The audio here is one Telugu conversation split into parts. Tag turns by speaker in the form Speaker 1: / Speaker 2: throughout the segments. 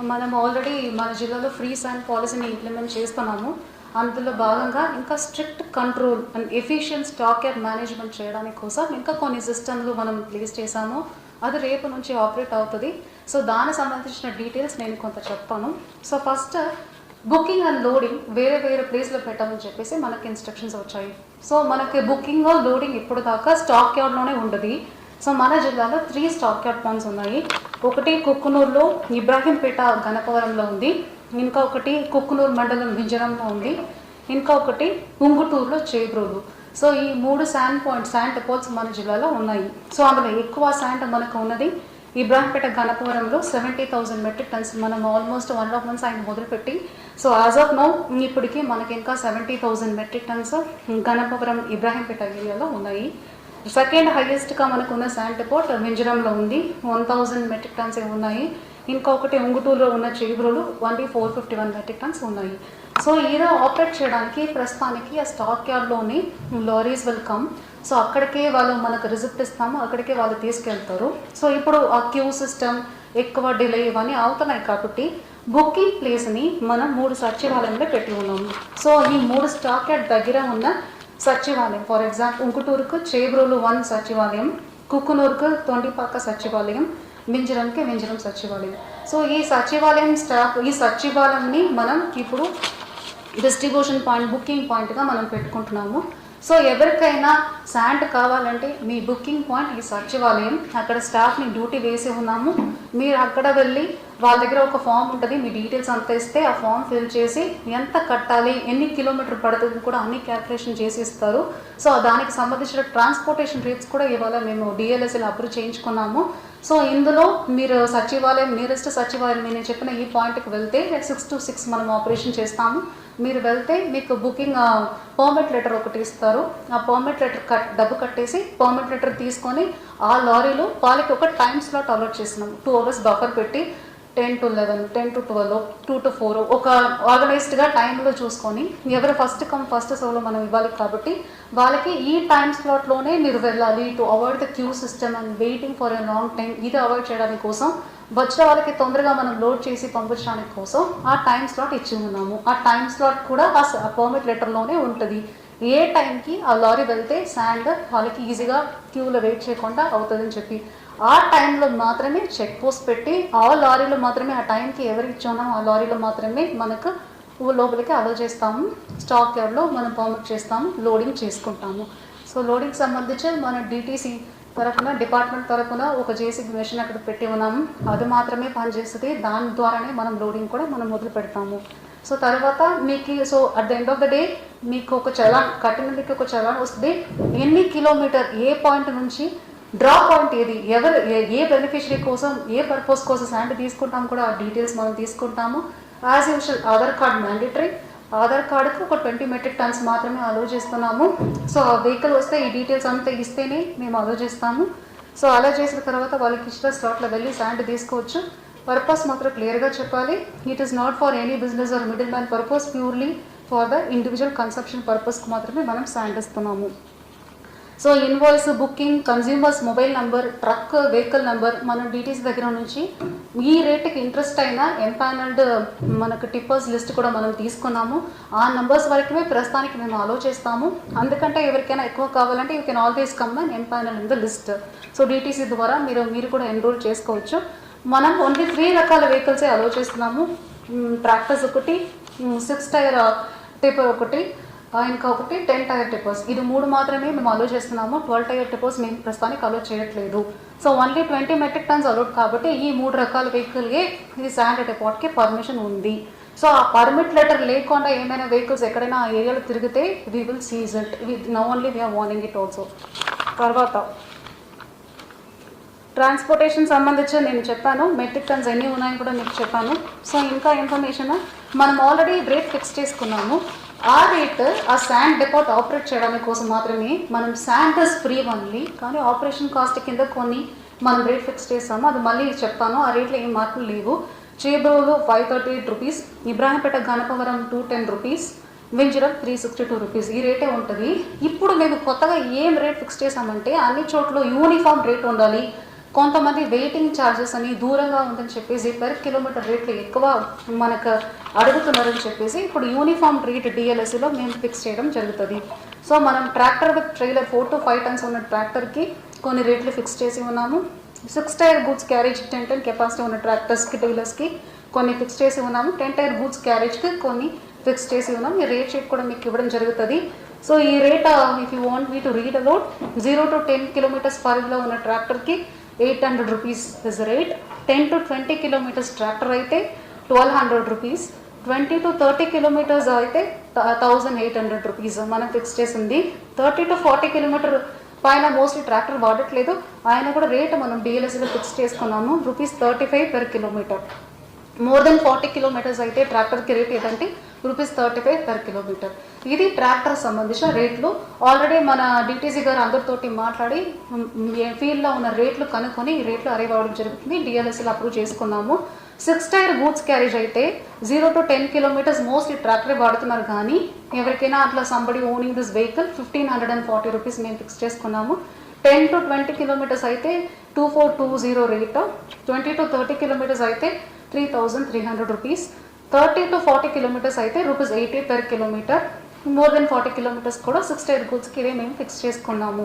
Speaker 1: మనం ఆల్రెడీ మన జిల్లాలో ఫ్రీ శాండ్ పాలసీని ఇంప్లిమెంట్ చేస్తున్నాము. అందులో భాగంగా ఇంకా strict control and efficient stock yard management చేయడానికి కోసం ఇంకా కొన్ని సిస్టమ్లు మనం ప్లేస్ చేశాము. అది రేపు నుంచి ఆపరేట్ అవుతుంది. సో దానికి సంబంధించిన డీటెయిల్స్ నేను కొంత చెప్తాను. So first booking and loading వేరే వేరే ప్లేస్లో పెట్టామని చెప్పేసి మనకి ఇన్స్ట్రక్షన్స్ వచ్చాయి. సో మనకి బుకింగ్ లోడింగ్ ఇప్పుడు దాకా స్టాక్ యార్డ్లోనే ఉండదు. సో మన జిల్లాలో త్రీ స్టాక్ యార్డ్ పాయింట్స్ ఉన్నాయి. ఒకటి కుక్కునూరులో ఇబ్రాహీంపేట గణపవరంలో ఉంది. ఇంకా ఒకటి కుక్కునూరు మండలం వింజరంలో ఉంది. ఇంకా ఒకటి ఉంగుటూరులో చేబ్రోలు. సో ఈ మూడు శాండ్ పాయింట్స్ శాండ్ డిపోట్స్ మన జిల్లాలో ఉన్నాయి. సో అందులో ఎక్కువ శాండ్ మనకు ఉన్నది ఇబ్రాహీంపేట గణపవరంలో సెవెంటీ థౌసండ్ మెట్రిక్ టన్స్ మనం ఆల్మోస్ట్ వన్ ఆఫ్ మంత్స్ ఆయన మొదలుపెట్టి. సో యాజ్ ఆఫ్ నౌ ఇప్పటికి మనకి ఇంకా seventy thousand metric tons Ganapavaram Ibrahimpeta ఏరియాలో ఉన్నాయి. సెకండ్ హైయెస్ట్గా మనకు ఉన్న శాండ్ పోర్ట్ మింజరంలో ఉంది. వన్ థౌజండ్ మెట్రిక్ టన్స్ ఉన్నాయి. ఇంకొకటి ఉంగుటూరులో ఉన్న Chebrolu only four fifty one metric tons ఉన్నాయి. సో ఈరో ఆపరేట్ చేయడానికి ప్రస్తుతానికి ఆ స్టాక్ యార్డ్లోని లారీస్ వెల్కమ్. సో అక్కడికే వాళ్ళు మనకు రిజిప్ట్ ఇస్తాము. అక్కడికే వాళ్ళు తీసుకెళ్తారు. సో ఇప్పుడు ఆ క్యూ సిస్టమ్ ఎక్కువ డిలే ఇవన్నీ అవుతున్నాయి కాబట్టి బుకింగ్ ప్లేస్ని మనం మూడు సచివాలయంలో పెట్టి ఉన్నాము. సో ఈ మూడు స్టాక్ యార్డ్ దగ్గర ఉన్న సచివాలయం. ఫర్ ఎగ్జాంపుల్ ఉంకుటూరుకు చేబ్రోలు వన్ సచివాలయం కుక్కునూరుకు తొండిపాక సచివాలయం మింజరంకి మింజరం సచివాలయం సో ఈ సచివాలయం స్టాఫ్ ఈ సచివాలయంని మనం ఇప్పుడు డిస్ట్రిబ్యూషన్ పాయింట్ బుకింగ్ పాయింట్గా మనం పెట్టుకుంటున్నాము. సో ఎవరికైనా శాంట్ కావాలంటే మీ బుకింగ్ పాయింట్ ఈ సచివాలయం అక్కడ స్టాఫ్ని డ్యూటీ వేసి ఉన్నాము. మీరు అక్కడ వెళ్ళి వాళ్ళ దగ్గర ఒక ఫామ్ ఉంటుంది మీ డీటెయిల్స్ అంతా ఇస్తే ఆ ఫామ్ ఫిల్ చేసి ఎంత కట్టాలి ఎన్ని కిలోమీటర్ పడుతుంది కూడా అన్ని క్యాల్కులేషన్ చేసి ఇస్తారు సో దానికి సంబంధించిన ట్రాన్స్పోర్టేషన్ రేట్స్ కూడా ఇవాళ మేము డిఎల్ఎస్ఎల్ అప్రూవ్ చేయించుకున్నాము. సో ఇందులో మీరు సచివాలయం నియరెస్ట్ సచివాలయం నేను చెప్పిన ఈ పాయింట్కి వెళ్తే సిక్స్ టు సిక్స్ మనం ఆపరేషన్ చేస్తాము. మీరు వెళ్తే మీకు బుకింగ్ పర్మిట్ లెటర్ ఒకటి ఇస్తారు. ఆ పర్మిట్ లెటర్ కట్ డబ్బు కట్టేసి పర్మిట్ లెటర్ తీసుకొని ఆ లారీలో వాళ్ళకి ఒక టైం స్లాట్ అలాట్ చేసినాము. టూ అవర్స్ బఫర్ పెట్టి ten to eleven ten to twelve two to four ఒక ఆర్గనైజ్డ్గా టైంలో చూసుకొని ఎవరు ఫస్ట్ కమ్ ఫస్ట్ సోలో మనం ఇవ్వాలి కాబట్టి వాళ్ళకి ఈ టైం స్లాట్లోనే మీరు వెళ్ళాలి to avoid the queue system and waiting for a long time ఇది అవాయిడ్ చేయడానికి కోసం వచ్చిన వాళ్ళకి తొందరగా మనం లోడ్ చేసి పంపించడానికి కోసం ఆ టైం స్లాట్ ఇచ్చి ఉన్నాము. ఆ టైం స్లాట్ కూడా ఆ పర్మిట్ లెటర్లోనే ఉంటుంది. ఏ టైంకి ఆ లారీ వెళ్తే శాండ్ వాళ్ళకి ఈజీగా క్యూలో వెయిట్ చేయకుండా అవుతుందని చెప్పి. ఆ టైంలో మాత్రమే చెక్ పోస్ట్ పెట్టి ఆ లారీలో మాత్రమే ఆ టైంకి ఎవరికి ఇచ్చామో ఆ లారీలో మాత్రమే మనకు లోపలికి అలవ్ చేస్తాము. స్టాక్ ఎవరిలో మనం పర్మిట్ చేస్తాము లోడింగ్ చేసుకుంటాము. సో లోడింగ్ సంబంధించి మన డిటీసీ తరఫున డిపార్ట్మెంట్ తరఫున ఒక జేసీబీ మెషిన్ అక్కడ పెట్టి ఉన్నాము. అది మాత్రమే పనిచేస్తుంది. దాని ద్వారానే మనం లోడింగ్ కూడా మనం మొదలు పెడతాము. సో తర్వాత మీకు so at the end of the day మీకు ఒక చలాన్ కట్టినందుకు ఒక చలాన్ వస్తుంది. ఎన్ని కిలోమీటర్ ఏ పాయింట్ నుంచి డ్రా పాయింట్ ఏది? ఎవరు ఏ- ఏ బెనిఫిషరీ కోసం ఏ పర్పస్ కోసం శాండ్ తీసుకుంటాం కూడా? ఆ డీటెయిల్స్ మనం తీసుకుంటాము. As usual Aadhaar card mandatory Aadhaar కార్డుకు ఒక ట్వంటీ మెట్రిక్ టన్స్ మాత్రమే అలో చేస్తున్నాము. సో ఆ వెహికల్ వస్తే ఈ డీటెయిల్స్ అంతా ఇస్తేనే మేము అలో చేస్తాము. సో అలా చేసిన తర్వాత వాళ్ళకి ఇచ్చిన స్లాట్లో వెళ్ళి శాండ్ తీసుకోవచ్చు. పర్పస్ మాత్రం క్లియర్గా చెప్పాలి. It is not for any business or middle man purpose purely for the individual consumption పర్పస్కి మాత్రమే మనం శాండ్ ఇస్తున్నాము. So invoice booking consumers mobile number truck vehicle number మన డీటెయిల్స్ దగ్గర నుంచి ఈ రేటుకి ఇంట్రెస్ట్ అయిన ఎంపానల్డ్ మనకు టిప్పర్స్ లిస్ట్ కూడా మనం తీసుకున్నాము. ఆ నంబర్స్ వరకే ప్రస్తుతానికి మేము అలో చేస్తాము. అందుకంటే ఎవరికైనా ఎక్కువ కావాలంటే you can always come and empanel in the list so DTC ద్వారా మీరు మీరు కూడా ఎన్రోల్ చేసుకోవచ్చు. మనం ఓన్లీ త్రీ రకాల వెహికల్సే అలో చేస్తున్నాము. ట్రాక్టర్స్ ఒకటి సిక్స్ టైర్ టిప్పర్ ఒకటి ఇంకా ఒకటి టెన్ టైర్ టెపర్స్ ఇది మూడు మాత్రమే మేము అలో చేస్తున్నాము. ట్వెల్వ్ టైర్ టెపర్స్ మేము ప్రస్తుతానికి అలో చేయట్లేదు. So only twenty metric tons allowed కాబట్టి ఈ మూడు రకాల వెహికల్కి ఇది శాండ్ పాట్కి పర్మిషన్ ఉంది. సో ఆ పర్మిట్ లెటర్ లేకుండా ఏమైనా వెహికల్స్ ఎక్కడైనా ఆ ఏరియాలో తిరిగితే we will seize it no only we are warning it also తర్వాత ట్రాన్స్పోర్టేషన్ సంబంధించి నేను చెప్పాను. మెట్రిక్ టన్స్ ఎన్ని ఉన్నాయని కూడా మీకు చెప్పాను. సో ఇంకా ఇన్ఫర్మేషన్ మనం ఆల్రెడీ రేట్ ఫిక్స్ చేసుకున్నాము. ఆ రేట్ ఆ శాండ్ డిపాట్ ఆపరేట్ చేయడానికి కోసం మాత్రమే మనం శాండ్ ఇస్ ఫ్రీ ఓన్లీ కానీ ఆపరేషన్ కాస్ట్ కింద కొన్ని మనం రేట్ ఫిక్స్ చేస్తాము. అది మళ్ళీ చెప్తాను. ఆ రేట్లో ఏం మార్పులు లేవు. చేబ్రోలో five thirty eight rupees Ibrahimpeta Ganapavaram two ten rupees Vinjaram three sixty two rupees ఈ రేటే ఉంటుంది. ఇప్పుడు మేము కొత్తగా ఏం రేట్ ఫిక్స్ చేసామంటే అన్ని చోట్ల యూనిఫామ్ రేట్ ఉండాలి. కొంతమంది వెయిటింగ్ ఛార్జెస్ అని దూరంగా ఉందని చెప్పేసి పర్ కిలోమీటర్ రేట్లు ఎక్కువ మనకు అడుగుతున్నారని చెప్పేసి ఇప్పుడు యూనిఫామ్ రేట్ డిఎల్ఎస్సిలో మేము ఫిక్స్ చేయడం జరుగుతుంది. సో మనం tractor with trailer four to five tons ఉన్న ట్రాక్టర్కి కొన్ని రేట్లు ఫిక్స్ చేసి ఉన్నాము. Six tyre goods carriage ten ten capacity ఉన్న ట్రాక్టర్స్కి డీలర్స్కి కొన్ని ఫిక్స్ చేసి ఉన్నాము. టెన్ టైర్ గూడ్స్ క్యారేజ్కి కొన్ని ఫిక్స్ చేసి ఉన్నాం ఈ రేట్ షీట్ కూడా మీకు ఇవ్వడం జరుగుతుంది. సో ఈ rate if you want me to read about zero to ten kilometres పరిధిలో ఉన్న ట్రాక్టర్కి eight hundred rupees is rate ten to twenty kilometres tractor అయితే twelve hundred rupees. Twenty to thirty kilometres అయితే థౌజండ్ ఎయిట్ హండ్రెడ్ రూపీస్ మనం ఫిక్స్ చేసింది. థర్టీ టు ఫార్టీ కిలోమీటర్ పైన మోస్ట్లీ ట్రాక్టర్ వాడట్లేదు. ఆయన కూడా రేట్ మనం డిఎల్ఎస్లో ఫిక్స్ చేసుకున్నాము. Rupees thirty five per kilometre more than forty kilometres అయితే ట్రాక్టర్కి రేట్ ఏంటంటే rupees thirty five per kilometre ఇది ట్రాక్టర్ సంబంధించిన రేట్లు. ఆల్రెడీ మన డిటీసీ గారు అందరితోటి మాట్లాడి ఫీల్డ్లో ఉన్న రేట్లు కనుక్కొని ఈ రేట్లు అరైవ్ అవ్వడం జరుగుతుంది. డిఎల్ఎస్ఎల్ అప్రూవ్ చేసుకున్నాము. సిక్స్ టైర్ గూడ్స్ క్యారేజ్ అయితే zero to ten kilometres mostly ట్రాక్టరే వాడుతున్నారు కానీ ఎవరికైనా అట్లా somebody owning this vehicle fifteen hundred and forty rupees మేము ఫిక్స్ చేసుకున్నాము. టెన్ టు ట్వంటీ కిలోమీటర్స్ అయితే two four two zero rate twenty to thirty kilometres అయితే three thousand three hundred rupees thirty to forty kilometres అయితే rupees eighty per kilometre more than forty kilometres కూడా సిక్స్ టైర్ గూడ్స్కి ఇదే మేము ఫిక్స్ చేసుకున్నాము.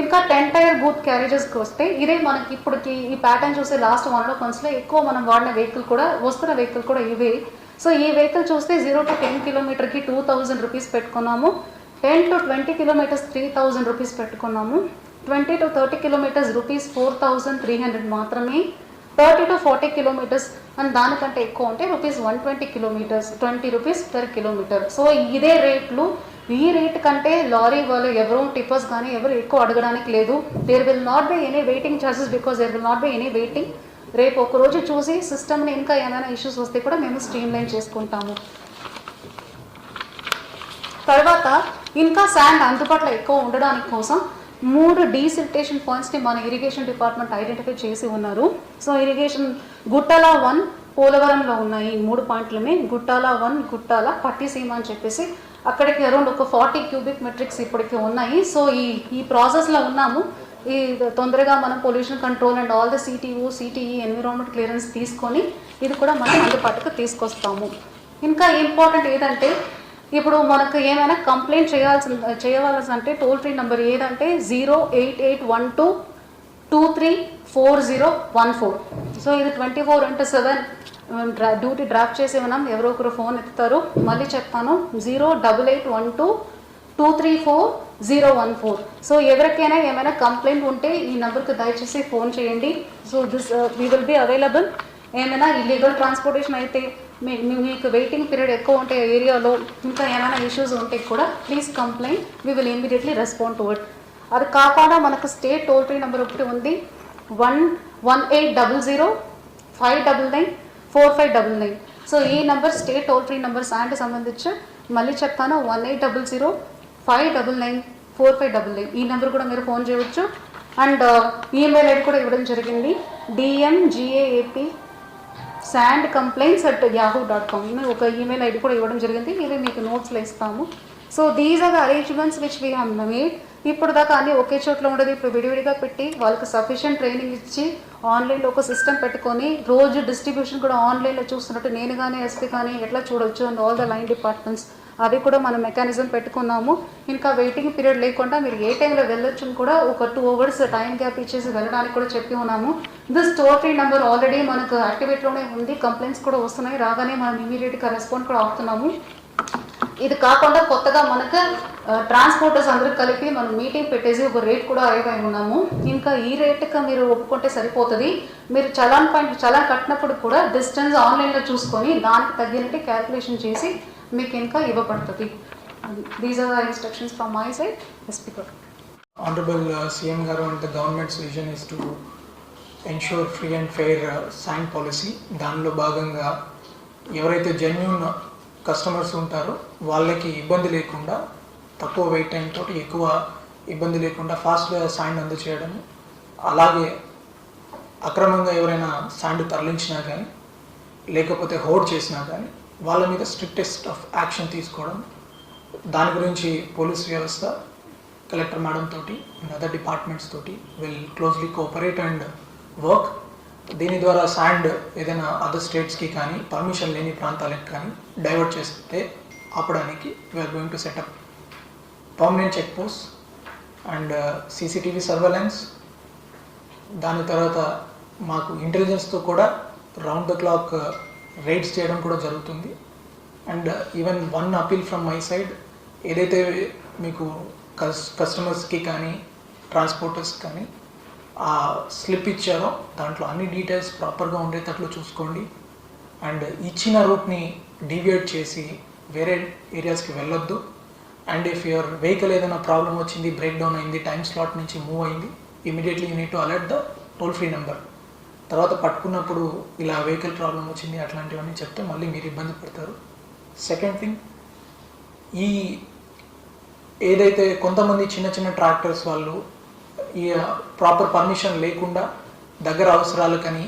Speaker 1: ఇంకా టెన్ టైర్ బూత్ క్యారేజెస్కి వస్తే ఇదే మనకి ఇప్పటికి ఈ ప్యాటర్న్ చూస్తే లాస్ట్ వన్లో మంత్స్లో ఎక్కువ మనం వాడిన వెహికల్ కూడా వస్తున్న వెహికల్ కూడా ఇవే. సో ఈ వెహికల్ చూస్తే జీరో టు టెన్ కిలోమీటర్కి టూ థౌజండ్ రూపీస్ పెట్టుకున్నాము. Ten to twenty kilometres three thousand rupees పెట్టుకున్నాము. Twenty to thirty kilometres rupees four thousand three hundred మాత్రమే. Thirty to forty kilometres and దానికంటే ఎక్కువ ఉంటే rupees one twenty kilometres twenty rupees per kilometre. So ఇదే రేట్లు. ఈ రేట్ కంటే లారీ వాళ్ళు ఎవరు టిప్పర్స్ కానీ ఎవరు ఎక్కువ అడగడానికి లేదు. There will not be any waiting charges because there will not be any waiting రేపు ఒకరోజు చూసి సిస్టమ్ని ఇంకా ఏమైనా ఇష్యూస్ వస్తే కూడా మేము స్ట్రీమ్ లైన్ చేసుకుంటాము. తర్వాత ఇంకా శాండ్ అందుబాటులో ఎక్కువ ఉండడానికి కోసం మూడు డీసిల్టేషన్ పాయింట్స్ని మన ఇరిగేషన్ డిపార్ట్మెంట్ ఐడెంటిఫై చేసి ఉన్నారు. సో ఇరిగేషన్ గుట్టాల వన్ పోలవరంలో ఉన్నాయి ఈ మూడు పాయింట్లమే గుట్టాల వన్ గుట్టాల పట్టిసీమ అని చెప్పేసి అక్కడికి అరౌండ్ ఒక ఫార్టీ క్యూబిక్ మెట్రిక్స్ ఇప్పటికి ఉన్నాయి. సో ఈ ఈ ప్రాసెస్లో ఉన్నాము. ఈ తొందరగా మనం pollution control and all the CTO CTE environment clearance తీసుకొని ఇది కూడా మనం అందుబాటుకు తీసుకొస్తాము. ఇంకా ఇంపార్టెంట్ ఏదంటే ఇప్పుడు మనకు ఏమైనా కంప్లైంట్ చేయాల్సి చేయవలసి అంటే టోల్ ఫ్రీ నెంబర్ ఏదంటే zero eight eight one two two three four zero one four. So ఇది ట్వంటీ ఫోర్ ఇంటూ సెవెన్ డ్రా డ్యూటీ డ్రాప్ చేసి మనం ఎవరో ఒకరు ఫోన్ ఎత్తుతారు. మళ్ళీ చెప్తాను zero double eight one two two three four zero one four. So ఎవరికైనా ఏమైనా కంప్లైంట్ ఉంటే ఈ నెంబర్కి దయచేసి ఫోన్ చేయండి. So this we will be available ఏమైనా ఇల్లీగల్ ట్రాన్స్పోర్టేషన్ అయితే మీ- మీకు వెయిటింగ్ పీరియడ్ ఎక్కువ ఉంటే ఏరియాలో ఇంకా ఏమైనా ఇష్యూస్ ఉంటే కూడా please complaint we will immediately respond to it అది కాకుండా మనకు స్టేట్ టోల్ ఫ్రీ నెంబర్ ఒకటి ఉంది. One one eight double zero five double nine four five double nine so ఈ number state toll free numbers and సంబంధించి మళ్ళీ చెప్తాను. One eight double zero five double nine four five double nine ఈ నెంబర్ కూడా మీరు ఫోన్ చేయవచ్చు. అండ్ ఈమెయిల్ uh, ఐడి కూడా ఇవ్వడం జరిగింది. DMGAAP sand complaints at Yahoo dot com ఒక ఈమెయిల్ ఐడి కూడా ఇవ్వడం జరిగింది. ఇది మీకు నోట్స్లో ఇస్తాము. So these are the arrangements which we have made ఇప్పుడు దాకా అన్ని ఒకే చోట్ల ఉండదు ఇప్పుడు విడివిడిగా పెట్టి వాళ్ళకి సఫిషియంట్ ట్రైనింగ్ ఇచ్చి ఆన్లైన్లో ఒక సిస్టమ్ పెట్టుకొని రోజు డిస్ట్రిబ్యూషన్ కూడా ఆన్లైన్లో చూస్తున్నట్టు నేను కానీ ఎస్పీ కానీ ఎట్లా చూడొచ్చు and all the line departments అవి కూడా మనం మెకానిజం పెట్టుకున్నాము. ఇంకా వెయిటింగ్ పీరియడ్ లేకుండా మీరు ఏ టైంలో వెళ్ళొచ్చు అని కూడా ఒక టూ అవర్స్ టైం గ్యాప్ ఇచ్చేసి వెళ్ళడానికి కూడా చెప్పి ఉన్నాము. This toll free number already మనకు యాక్టివేట్లోనే ఉంది. కంప్లైంట్స్ కూడా వస్తున్నాయి. రాగానే మనం ఇమీడియట్గా రెస్పాండ్ కూడా అవుతున్నాము. ఇది కాకుండా కొత్తగా మనకు ట్రాన్స్పోర్టర్స్ అందరూ కలిపి మనం మీటింగ్ పెట్టేసి ఒక రేట్ కూడా అరేవ్ అయి ఉన్నాము. ఇంకా ఈ రేట్కి మీరు ఒప్పుకుంటే సరిపోతుంది. మీరు చలాన్ పాయింట్ చలాన్ కట్టినప్పుడు కూడా డిస్టెన్స్ ఆన్లైన్లో చూసుకొని దానికి తగ్గినట్టు క్యాల్కులేషన్ చేసి మీకు ఇంకా ఇవ్వబడుతుంది. These are instructions from my side speaker
Speaker 2: Honorable uh, CM Garu and the government's vision ensure free and fair sand policy దానిలో భాగంగా ఎవరైతే జెన్యున్ కస్టమర్స్ ఉంటారో వాళ్ళకి ఇబ్బంది లేకుండా తక్కువ వెయిట్ టైం తోటి ఎక్కువ ఇబ్బంది లేకుండా ఫాస్ట్గా శాండ్ అందచేయడం అలాగే అక్రమంగా ఎవరైనా శాండ్ తరలించినా కానీ లేకపోతే హోల్డ్ చేసినా కానీ వాళ్ళ మీద స్ట్రిక్టెస్ట్ ఆఫ్ యాక్షన్ తీసుకోవడం. దాని గురించి పోలీస్ వ్యవస్థ కలెక్టర్ మేడం తోటి అండ్ అదర్ డిపార్ట్మెంట్స్ తోటి will closely cooperate and work దీని ద్వారా శాండ్ ఏదైనా అదర్ స్టేట్స్కి కానీ పర్మిషన్ లేని ప్రాంతాలకు కానీ డైవర్ట్ చేస్తే ఆపడానికి we are going to set up permanent check post and CCTV surveillance దాని తర్వాత మాకు ఇంటెలిజెన్స్తో కూడా రౌండ్ ద క్లాక్ రైడ్స్ చేయడం కూడా జరుగుతుంది. And even one appeal from my side ఏదైతే మీకు కస్ కస్టమర్స్కి కానీ ట్రాన్స్పోర్టర్స్ కానీ ఆ స్లిప్ ఇచ్చారో దాంట్లో అన్ని డీటెయిల్స్ ప్రాపర్గా ఉండేటట్లు చూసుకోండి. అండ్ ఇచ్చిన రూట్ని డీవియేట్ చేసి వేరే ఏరియాస్కి వెళ్ళొద్దు. అండ్ ఇఫ్ యువర్ వెహికల్ ఏదైనా ప్రాబ్లం వచ్చింది బ్రేక్ డౌన్ అయింది టైం స్లాట్ నుంచి మూవ్ అయింది immediately you need to alert the toll free number తర్వాత పట్టుకున్నప్పుడు ఇలా వెహికల్ ప్రాబ్లం వచ్చింది అట్లాంటివన్నీ చెప్తే మళ్ళీ మీరు ఇబ్బంది పడతారు. సెకండ్ థింగ్ ఈ ఏదైతే కొంతమంది చిన్న చిన్న ట్రాక్టర్స్ వాళ్ళు ఈ ప్రాపర్ పర్మిషన్ లేకుండా దగ్గర అవసరాలకని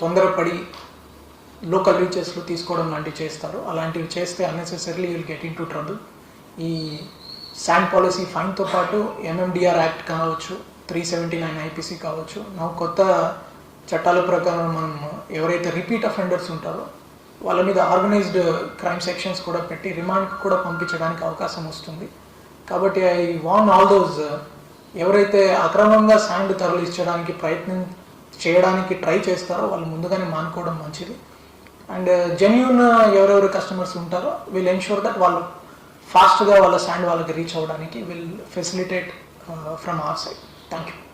Speaker 2: తొందరపడి లోకల్ రీచెస్లో తీసుకోవడం లాంటివి చేస్తారు. అలాంటివి చేస్తే unnecessarily will get into trouble ఈ శాండ్ పాలసీ ఫైన్తో పాటు ఎంఎండిఆర్ యాక్ట్ కావచ్చు త్రీ సెవెంటీ నైన్ ఐపీసీ కావచ్చు. నా కొత్త చట్టాల ప్రకారం మనం ఎవరైతే రిపీట్ అఫెండర్స్ ఉంటారో వాళ్ళ మీద ఆర్గనైజ్డ్ క్రైమ్ సెక్షన్స్ కూడా పెట్టి రిమాండ్కి కూడా పంపించడానికి అవకాశం వస్తుంది. కాబట్టి ఐ వాన్ ఆల్ దోస్ ఎవరైతే అక్రమంగా శాండ్ తరలించడానికి ప్రయత్నం చేయడానికి ట్రై చేస్తారో వాళ్ళు ముందుగానే మానుకోవడం మంచిది. అండ్ జెన్యున్ ఎవరెవరు కస్టమర్స్ ఉంటారో విల్ ఎన్షూర్ దట్ వాళ్ళు ఫాస్ట్గా వాళ్ళ శాండ్ వాళ్ళకి రీచ్ అవ్వడానికి will facilitate from our side thank you